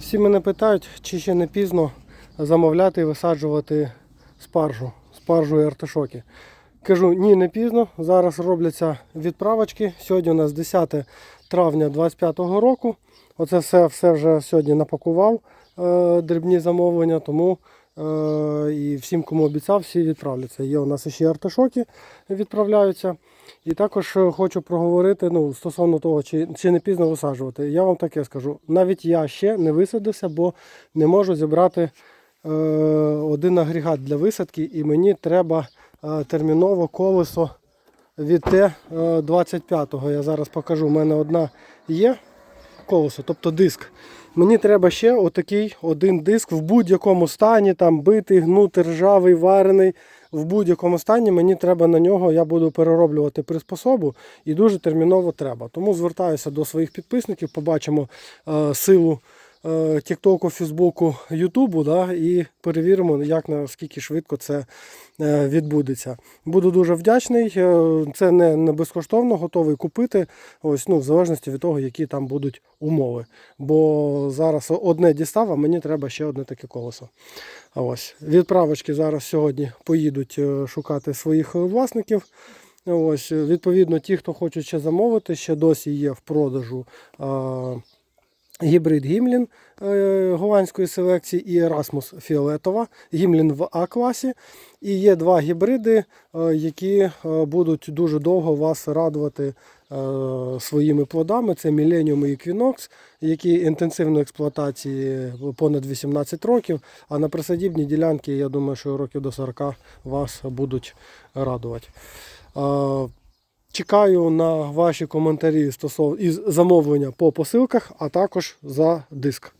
Всі мене питають, чи ще не пізно замовляти і висаджувати спаржу, спаржу і артишоки. Кажу, ні, не пізно. Зараз робляться відправочки. Сьогодні у нас 10 травня 2025 року. Оце все, все вже сьогодні напакував е, дрібні замовлення, тому і всім, кому обіцяв, всі відправляться. Є у нас ще артишоки відправляються. І також е, хочу проговорити ну, стосовно того, чи, чи не пізно висаджувати. Я вам таке скажу. Навіть я ще не висадився, бо не можу зібрати е, один агрегат для висадки, і мені треба е, терміново колесо від Т-25. Я зараз покажу. У мене одна є колесо, тобто диск. Мені треба ще отакий один диск в будь-якому стані, там битий, гнутий, ржавий, варений. В будь-якому стані мені треба на нього, я буду перероблювати приспособу і дуже терміново треба. Тому звертаюся до своїх підписників, побачимо е, силу Тіктоку, Фейсбуку, Ютубу да, і перевіримо, як наскільки швидко це е, відбудеться. Буду дуже вдячний. Е, Це не, не безкоштовно, готовий купити. Ось, ну, в залежності від того, які там будуть умови. Бо зараз одне дістав, а мені треба ще одне таке колесо. Ось відправочки зараз сьогодні поїдуть е, шукати своїх е, власників. Ось, е, відповідно, ті, хто хочуть ще замовити, ще досі є в продажу. Гібрид Гімлін е, голландської селекції і Ерасмус Фіолетова. Гімлін в А-класі. І є два гібриди, е, які е, будуть дуже довго вас радувати своїми плодами. Це Millennium і Equinox, які інтенсивної експлуатації понад 18 років. А на присадібній ділянці, я думаю, що років до 40 вас будуть радувати. Чекаю на ваші коментарі стосовно із замовлення по посилках, а також за диск.